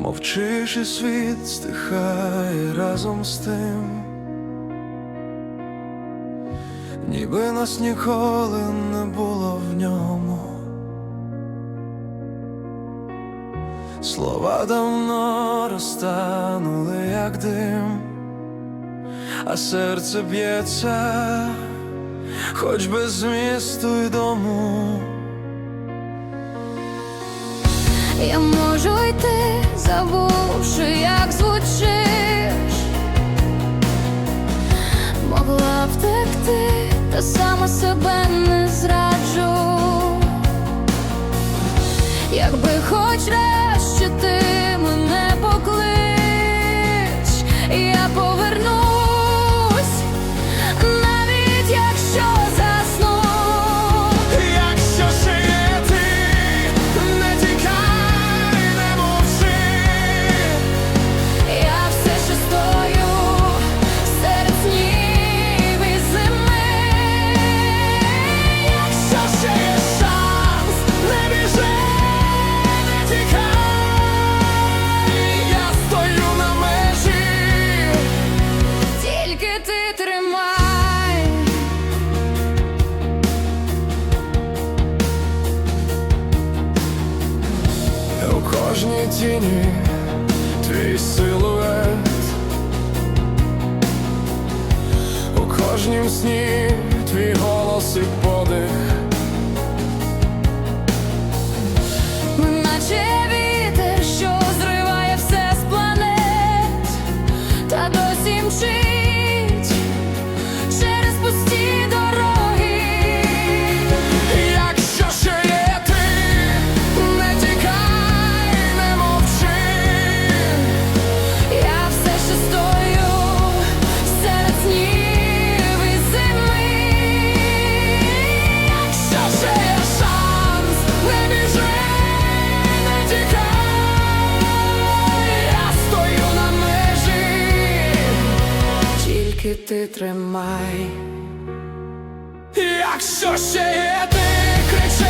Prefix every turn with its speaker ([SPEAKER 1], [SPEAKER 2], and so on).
[SPEAKER 1] мовчиш і світ стихає разом з тим, ніби нас ніколи не було в ньому. Слова давно розтанули, як дим, а серце б'ється, хоч без змісту й дому.
[SPEAKER 2] Я можу йти, забувши, як звучиш, могла втекти, та сама себе не зраджу. Якби хоч раз
[SPEAKER 1] У кожній тіні твій силует, у кожнім сні твій голос і подих.
[SPEAKER 2] Ти тримай.
[SPEAKER 1] Якщо ще є ти, кричи